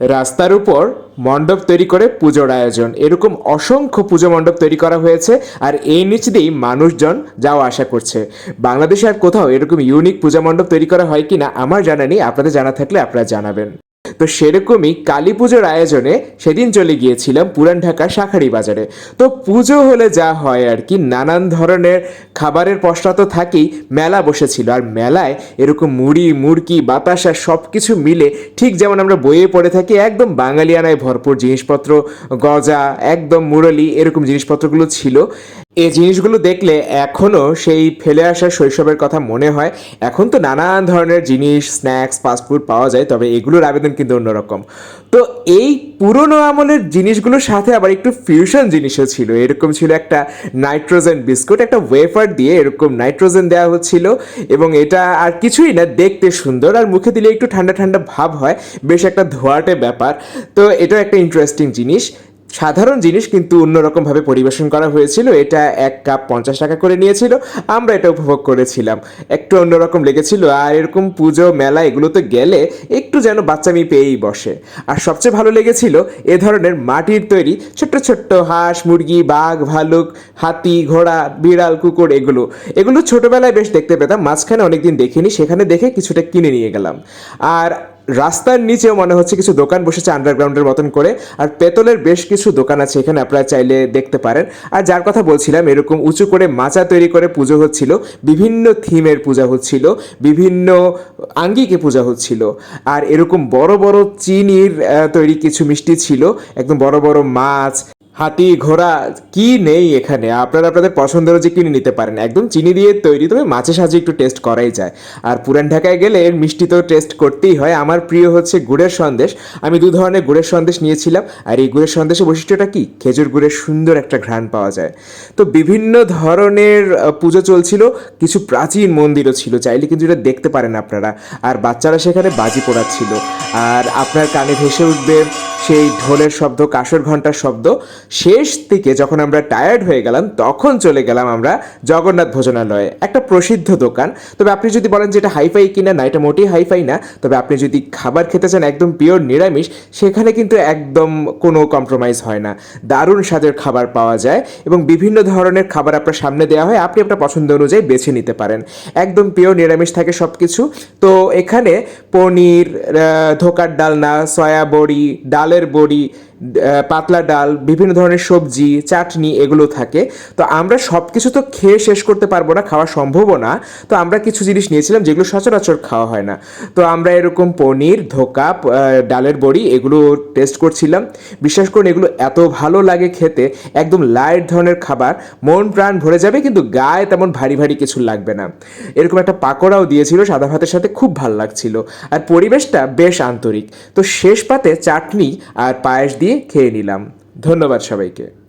রাস্তার উপর মণ্ডপ তৈরি করে পুজোর আয়োজন। এরকম অসংখ্য পুজো মণ্ডপ তৈরি করা হয়েছে আর এই নিচ দিয়েই মানুষজন যাওয়া আশা করছে। বাংলাদেশে আর কোথাও এরকম ইউনিক পূজা মণ্ডপ তৈরি করা হয় কি না আমার জানা নেই, আপনাদের জানা থাকলে আপনারা জানাবেন। তো সেরকমই কালী পুজোর আয়োজনে সেদিন চলে গিয়েছিলাম পুরান ঢাকা শাখারি বাজারে। তো পুজো হলে যা হয় আর কি, নানান ধরনের খাবারের পসরা তো থাকেই, মেলা বসেছিল। আর মেলায় এরকম মুড়ি, মুড়কি, বাতাসা সব কিছু মিলে ঠিক যেমন আমরা বইয়ে পড়ে থাকি, একদম বাঙালিয়ানায় ভরপুর জিনিসপত্র, গজা, একদম মুরলি এরকম জিনিসপত্রগুলো ছিল। এই জিনিসগুলো দেখলে এখনও সেই ফেলে আসা শৈশবের কথা মনে হয়। এখন তো নানান ধরনের জিনিস স্ন্যাক্স ফাস্টফুড পাওয়া যায়, তবে এগুলোর আবেদন কিন্তু অন্যরকম। তো এই পুরনো আমলের জিনিসগুলোর সাথে আবার একটু ফিউশন জিনিসও ছিল। এরকম ছিল একটা নাইট্রোজেন বিস্কুট একটা ওয়েফার দিয়ে এরকম নাইট্রোজেন দেওয়া হচ্ছিল এবং এটা আর কিছুই না, দেখতে সুন্দর আর মুখে দিলে একটু ঠান্ডা ঠান্ডা ভাব হয়। বেশ একটা ধোয়াটে ব্যাপার। তো এটা একটা ইন্টারেস্টিং জিনিস। সাধারণ জিনিস কিন্তু অন্যরকমভাবে পরিবেশন করা হয়েছিল। এটা এক কাপ পঞ্চাশ টাকা করে নিয়েছিল। আমরা এটা উপভোগ করেছিলাম। একটু অন্যরকম লেগেছিল। আর এরকম পুজো, মেলা এগুলোতে গেলে একটু যেন বাচ্চামি পেয়েই বসে। আর সবচেয়ে ভালো লেগেছিল এ ধরনের মাটির তৈরি ছোট্ট ছোট্ট হাঁস, মুরগি, বাঘ, ভালুক, হাতি, ঘোড়া, বিড়াল, কুকুর এগুলো। এগুলো ছোটবেলায় বেশ দেখতে পেতাম। মাঝখানে অনেকদিন দেখিনি। সেখানে দেখে কিছুটা কিনে নিয়ে গেলাম। আর রাস্তার নিচেও মনে হচ্ছে কিছু দোকান বসেছে আন্ডারগ্রাউন্ডের মতন করে, আর পেতলের বেশ কিছু দোকান আছে এখানে আপনারা চাইলে দেখতে পারেন। আর যার কথা বলছিলাম, এরকম উঁচু করে মাচা তৈরি করে পুজো হচ্ছিল, বিভিন্ন থিমের পূজা হচ্ছিল, বিভিন্ন আঙ্গিকে পূজা হচ্ছিল, আর এরকম বড় বড় চিনির তৈরি কিছু মিষ্টি ছিল, একদম বড় বড় মাছ। হাতি ঘোড়া, কি নেই এখানে? আপনারা আপনাদের পছন্দের যে কিনে নিতে পারেন। একদম চিনি দিয়ে তৈরি, তবে মাছের সাহায্যে একটু টেস্ট করাই যায়। আর পুরান ঢাকায় গেলে এর মিষ্টি তো টেস্ট করতেই হয়। আমার প্রিয় হচ্ছে গুড়ের সন্দেশ। আমি দু ধরনের গুড়ের সন্দেশ নিয়েছিলাম। আর এই গুড়ের সন্দেশের বৈশিষ্ট্যটা কি? খেজুর গুড়ের সুন্দর একটা ঘ্রাণ পাওয়া যায়। তো বিভিন্ন ধরনের পুজো চলছিল। কিছু প্রাচীন মন্দিরও ছিল। চাইলে কিন্তু এটা দেখতে পারেন আপনারা। আর বাচ্চারা সেখানে বাজি পোড়াচ্ছিল। আর আপনার কানে ভেসে উঠবে সেই ঢোলের শব্দ, কাসর ঘণ্টার শব্দ। শেষ দিকে যখন আমরা টায়ার্ড হয়ে গেলাম, তখন চলে গেলাম আমরা জগন্নাথ ভোজনালয়ে। একটা প্রসিদ্ধ দোকান। তবে আপনি যদি বলেন যে এটা হাইফাই কিনা, না, এটা মোটেই হাইফাই না। তবে আপনি যদি খাবার খেতে চান একদম পিওর নিরামিষ, সেখানে কিন্তু একদম কোনো কম্প্রোমাইজ হয় না। দারুণ স্বাদের খাবার পাওয়া যায় এবং বিভিন্ন ধরনের খাবার আপনার সামনে দেওয়া হয়। আপনি আপনার পছন্দ অনুযায়ী বেছে নিতে পারেন। একদম পিওর নিরামিষ থাকে সব কিছু তো এখানে পনির ধোকার ডালনা, সয়া বড়ি, ডালের বড়ি পাতলা ডাল, বিভিন্ন ধরনের সবজি, চাটনি এগুলো থাকে। তো আমরা সব কিছু তো খেয়ে শেষ করতে পারব না, খাওয়া সম্ভবও না। তো আমরা কিছু জিনিস নিয়েছিলাম যেগুলো সচরাচর খাওয়া হয় না। তো আমরা এরকম পনির, ধোকা ডালের বড়ি এগুলো টেস্ট করছিলাম। বিশ্বাস করুন, এগুলো এত ভালো লাগে খেতে, একদম লাইট ধরনের খাবার। মন প্রাণ ভরে যাবে, কিন্তু গায়ে তেমন ভারী ভারী কিছু লাগবে না। এরকম একটা পাকোড়াও দিয়েছিল, সাদা ভাতের সাথে খুব ভালো লাগছিল। আর পরিবেশটা বেশ আন্তরিক। তো শেষ পাতে চাটনি আর পায়েস দিয়ে খেয়ে নিলাম। ধন্যবাদ সবাইকে।